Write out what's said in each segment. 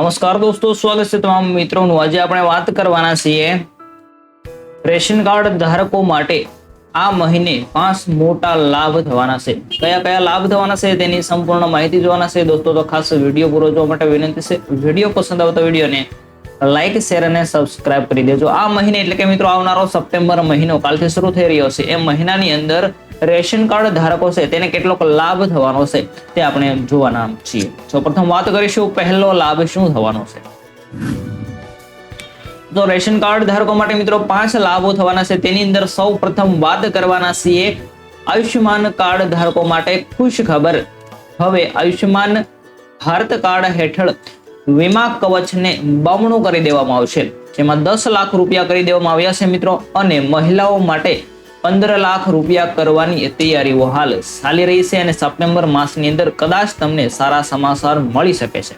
નમસ્કાર દોસ્તો, સ્વાગત છે તમામ મિત્રોનું. આજે આપણે વાત કરવાના છીએ રેશન કાર્ડ ધારકો માટે આ મહિને પાંચ મોટા લાભ થવાના છે. કયા કયા લાભ થવાના છે તેની સંપૂર્ણ માહિતી જોવાના છે. દોસ્તો, તો ખાસ વીડિયો પૂરો જોવા માટે વિનંતી છે. વીડિયો પસંદ આવતો વિડીયોને લાઇક શેર અને સબસ્ક્રાઇબ કરી દેજો. આ મહિને એટલે કે મિત્રો આવનારો સપ્ટેમ્બર મહિનો કાલથી શરૂ થઈ રહ્યો છે. એ મહિનાની અંદર રેશન કાર્ડ ધારકો છે, તેને કેટલોક લાભ થવાનો છે, તે આપણે જોવાના છીએ. સૌપ્રથમ વાત કરીશું, પહેલો લાભ શું થવાનો છે? તો રેશન કાર્ડ ધારકો માટે મિત્રો પાંચ લાભો થવાના છે, તેની અંદર સૌ પ્રથમ વાત કરવાના છીએ, આયુષ્યમાન કાર્ડ ધારકો માટે ખુશ ખબર હવે આયુષ્યમાન ભારત કાર્ડ હેઠળ વીમા કવચને બમણું કરી દેવામાં આવશે, જેમાં દસ લાખ રૂપિયા કરી દેવામાં આવ્યા છે મિત્રો, અને મહિલાઓ માટે પંદર લાખ રૂપિયા કરવાની તૈયારીઓ હાલ ચાલી રહી છે અને સપ્ટેમ્બર માસની અંદર કદાચ તમને સારા સમાચાર મળી શકે છે.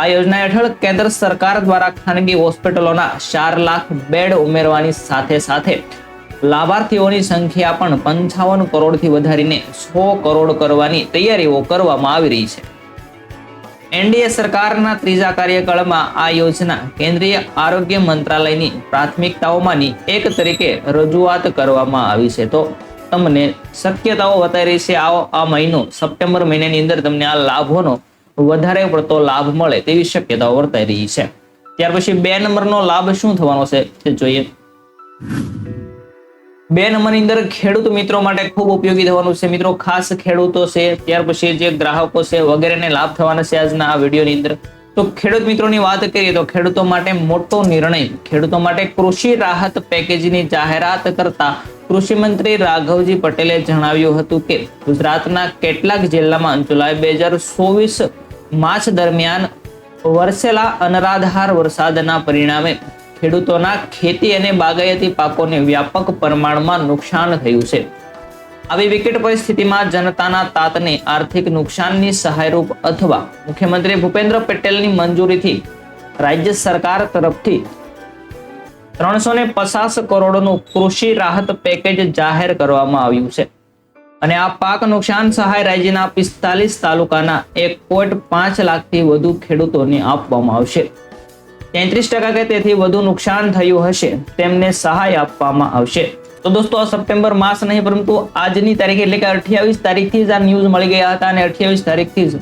આ યોજના હેઠળ કેન્દ્ર સરકાર દ્વારા ખાનગી હોસ્પિટલોના ચાર લાખ બેડ ઉમેરવાની સાથે સાથે લાભાર્થીઓની સંખ્યા પણ પંચાવન કરોડથી વધારીને સો કરોડ કરવાની તૈયારીઓ કરવામાં આવી રહી છે. એનડીએ સરકારના ત્રીજા કાર્યકાળમાં આ યોજના કેન્દ્રીય આરોગ્ય મંત્રાલયની પ્રાથમિકતાઓમાંની એક તરીકે રજૂઆત કરવામાં આવી છે. તો તમને શક્યતાઓ બતાવી રહી છે, આવો આ મહિનો સપ્ટેમ્બર મહિનાની અંદર તમને આ લાભોનો વધારે પડતો લાભ મળે તેવી શક્યતાઓ વર્તાઈ રહી છે. ત્યાર પછી બે નંબરનો લાભ શું થવાનો છે તે જોઈએ. બે નંબરની અંદર ખેડૂત મિત્રો માટે ખૂબ ઉપયોગી થવાનું છે. મિત્રો, ખાસ ખેડૂતો છે, ત્યાર પછી જે ગ્રાહકો છે વગેરેને લાભ થવાના છે આજના આ વિડીયોની અંદર. તો ખેડૂત મિત્રોની વાત કરીએ તો ખેડૂતો માટે મોટો નિર્ણય, ખેડૂતો માટે કૃષિ રાહત પેકેજની જાહેરાત કરતા કૃષિ મંત્રી રાઘવજી પટેલે જણાવ્યું હતું કે, ગુજરાતના કેટલાક જિલ્લામાં જુલાઈ બે હજાર ચોવીસ માર્ચ દરમિયાન વરસેલા અનરાધાર વરસાદના પરિણામે ખેડૂતોના ખેતી અને બાગાયતી પાકોને વ્યાપક પ્રમાણમાં નુકસાન થયું છે. આવી વિકટ પરિસ્થિતિમાં જનતાના તાતને આર્થિક નુકસાનની સહાયરૂપ અથવા મુખ્યમંત્રી ભૂપેન્દ્ર પટેલની મંજૂરીથી રાજ્ય સરકાર તરફથી ત્રણસો ને પચાસ કરોડનું કૃષિ રાહત પેકેજ જાહેર કરવામાં આવ્યું છે. અને આ પાક નુકસાન સહાય રાજ્યના પિસ્તાલીસ તાલુકાના એક પોઈન્ટ પાંચ લાખથી વધુ ખેડૂતોને આપવામાં આવશે. તેત્રીસ ટકા કે તેથી વધુ નુકસાન થયું હશે, તેમને સહાય આપવામાં આવશે. તો દોસ્તો, આ સપ્ટેમ્બર માસ નહીં, પરંતુ આજની તારીખ એટલે કે અઠ્યાવીસ તારીખથી જ આ ન્યૂઝ મળી ગયા હતા અને અઠ્યાવીસ તારીખથી જ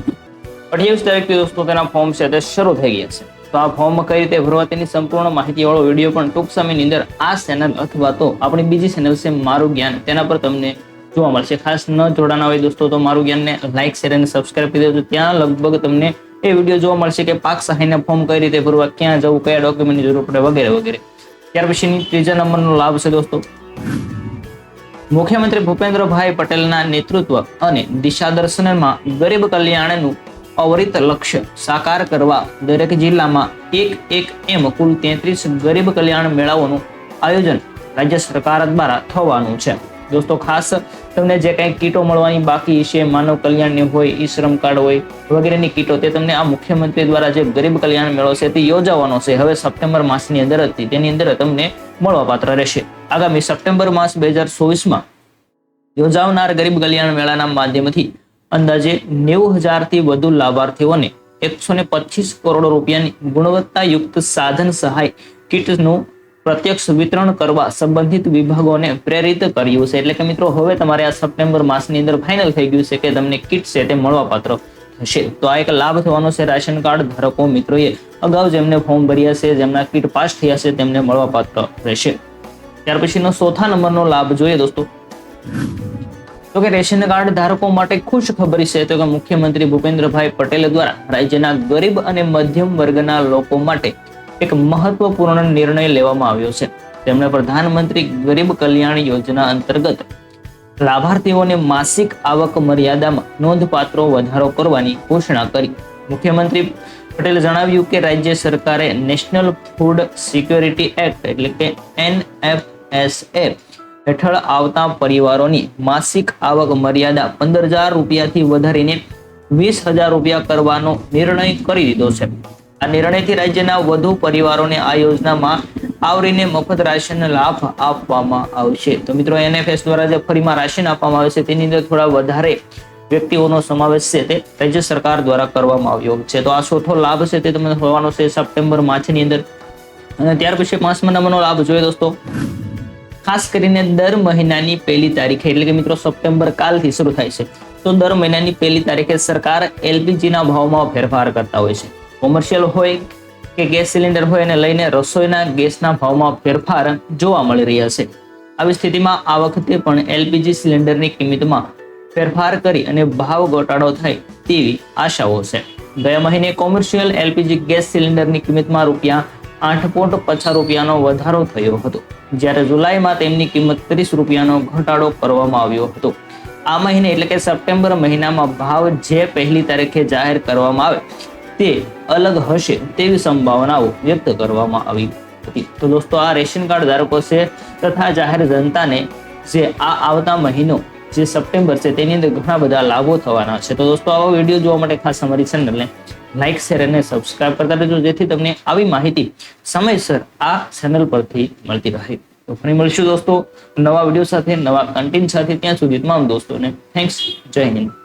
અઠ્યાવીસ તારીખથી દોસ્તો તેના ફોર્મ છે તે શરૂ થઈ ગયા છે. તો આ ફોર્મ કઈ રીતે ભરવા તેની સંપૂર્ણ માહિતી વાળો વીડિયો પણ ટૂંક સમયની અંદર આ ચેનલ અથવા તો આપણી બીજી ચેનલ છે મારું જ્ઞાન, તેના પર તમને જોવા મળશે. ખાસ ન જોડાના હોય દોસ્તો, તો મારું જ્ઞાનને લાઈક શેર અને સબસ્ક્રાઇબ કરી દેજો. ત્યાં લગભગ તમને એ વીડિયો જોવા મળશે કે પાક સહાયના ફોર્મ કઈ રીતે ભરવા, ક્યાં જવું, કયા ડોક્યુમેન્ટની જરૂર પડે વગેરે વગેરે. ત્યાર પછીની ત્રીજા નંબરનો લાભ છે દોસ્તો. મુખ્યમંત્રી ભૂપેન્દ્રભાઈ પટેલના નેતૃત્વ અને દિશા દર્શનમાં ગરીબ કલ્યાણનું અવરિત લક્ષ્ય સાકાર કરવા દરેક જિલ્લામાં એક એક એમ કુલ તેત્રીસ ગરીબ કલ્યાણ મેળાઓનું આયોજન રાજ્ય સરકાર દ્વારા થવાનું છે. દોસ્તો, ખાસ તમને જે કંઈ કીટો મળવાની બાકી છે, માનવ કલ્યાણની હોય, ઈ શ્રમ કાર્ડ હોય, વગેરેની કીટો, તે તમને આ મુખ્યમંત્રી દ્વારા જે ગરીબ કલ્યાણ મેળો છે, તે યોજાવાનો છે. હવે સપ્ટેમ્બર માસની અંદર હતી, તેની અંદર તમને મળવાપાત્ર રહેશે. આગામી સપ્ટેમ્બર માસ બે હજાર ચોવીસમાં યોજાવનાર ગરીબ કલ્યાણ મેળાના માધ્યમથી અંદાજે નેવું હજારથી વધુ લાભાર્થીઓને એકસો ને પચીસ કરોડ રૂપિયાની ગુણવત્તાયુક્ત સાધન સહાય કીટનું પ્રત્યક્ષ વિતરણ કરવા સંબંધિત વિભાગોને પ્રેરિત કર્યું છે. એટલે કે મિત્રો, હવે તમારે આ સપ્ટેમ્બર માસની અંદર ફાઇનલ થઈ ગયું છે કે તમને કીટ છે તે મળવાપાત્ર થશે. તો આ એક લાભ થવાનો છે રાશન કાર્ડ ધારકો મિત્રોએ. અગાઉ જેમને ફોર્મ ભર્યા છે, જેમના કીટ પાસ થયા છે, તેમને મળવાપાત્ર રહેશે. ત્યાર પછીનો ચોથા નંબરનો લાભ જોઈએ દોસ્તો. તો કે રેશન કાર્ડ ધારકો માટે ખુશ ખબર છે. તો કે મુખ્યમંત્રી ભૂપેન્દ્રભાઈ પટેલ દ્વારા રાજ્યના ગરીબ અને મધ્યમ વર્ગના લોકો માટે એક મહત્વપૂર્ણ નિર્ણય લેવામાં આવ્યો છે. તેમણે પ્રધાનમંત્રી ગરીબ કલ્યાણ યોજના અંતર્ગત લાભાર્થીઓને માસિક આવક મર્યાદામાં નોંધપાત્ર વધારો કરવાની ઘોષણા કરી. મુખ્યમંત્રી પટેલે જણાવ્યું કે રાજ્ય સરકારે નેશનલ ફૂડ સિક્યોરિટી એક્ટ એટલે કે એનએફએસએ હેઠળ આવતા પરિવારોની માસિક આવક મર્યાદા પંદર હજાર રૂપિયાથી વધારીને વીસ હજાર રૂપિયા કરવાનો નિર્ણય કરી દીધો છે. આ નિર્ણયથી રાજ્યના વધુ પરિવારોને આ યોજનામાં આવરીને મફત રાશન લાભ આપવામાં આવશે. તો મિત્રો એનએફએસ દ્વારા જે ફરીમાં રાશન આપવામાં આવે છે, તેની અંદર થોડા વધારે વ્યક્તિઓનો સમાવેશ છે તે રાજ્ય સરકાર દ્વારા કરવામાં આવ્યો છે. તો આ ચોથો લાભ છે તે તમને હોવાનો છે સપ્ટેમ્બર માસની અંદર. અને ત્યાર પછી પાંચમા નંબરનો લાભ જોઈએ દોસ્તો. ખાસ કરીને દર મહિનાની પહેલી તારીખે, એટલે કે મિત્રો સપ્ટેમ્બર કાલથી શરૂ થાય છે. તો દર મહિનાની પહેલી તારીખે સરકાર એલપીજીના ભાવમાં ફેરફાર કરતા હોય છે. કોમર્શિયલ હોય કે ગેસ સિલિન્ડર હોય એને લઈને રસોઈના ગેસના ભાવમાં ફેરફાર જોવા મળી રહ્યા છે. આવી સ્થિતિમાં આ વખતે પણ એલપીજી સિલિન્ડરની કિંમતમાં ફેરફાર કરી અને ભાવ ઘટાડો થાય તેવી આશાઓ છે. ગયા મહિને કોમર્શિયલ એલપીજી ગેસ સિલિન્ડરની કિંમતમાં રૂપિયા આઠ પોઈન્ટ પચાસ રૂપિયાનો વધારો થયો હતો, જ્યારે જુલાઈમાં તેમની કિંમત ત્રીસ રૂપિયાનો ઘટાડો કરવામાં આવ્યો હતો. આ મહિને એટલે કે સપ્ટેમ્બર મહિનામાં ભાવ જે પહેલી તારીખે જાહેર કરવામાં આવે તે અલગ હશે તેવી સંભાવનાઓ વ્યક્ત કરવામાં આવી હતી. તો દોસ્તો, આ રેશન કાર્ડ ધારકો છે તથા જાહેર જનતાને જે આ આવતા મહિનો જે સપ્ટેમ્બર છે તેની અંદર ઘણા બધા લાભો થવાના છે. તો દોસ્તો, આવા વીડિયો જોવા માટે ખાસ અમારી ચેનલને લાઈક, શેર અને સબસ્ક્રાઇબ કરતા રહેજો, જેથી તમને આવી માહિતી સમયસર આ ચેનલ પરથી મળતી રહે. તો ફરી મળશું દોસ્તો નવા વીડિયો સાથે, નવા કન્ટેન્ટ સાથે ત્યાં સુધી તમામ દોસ્તોને થેન્ક્સ જય હિન્દ.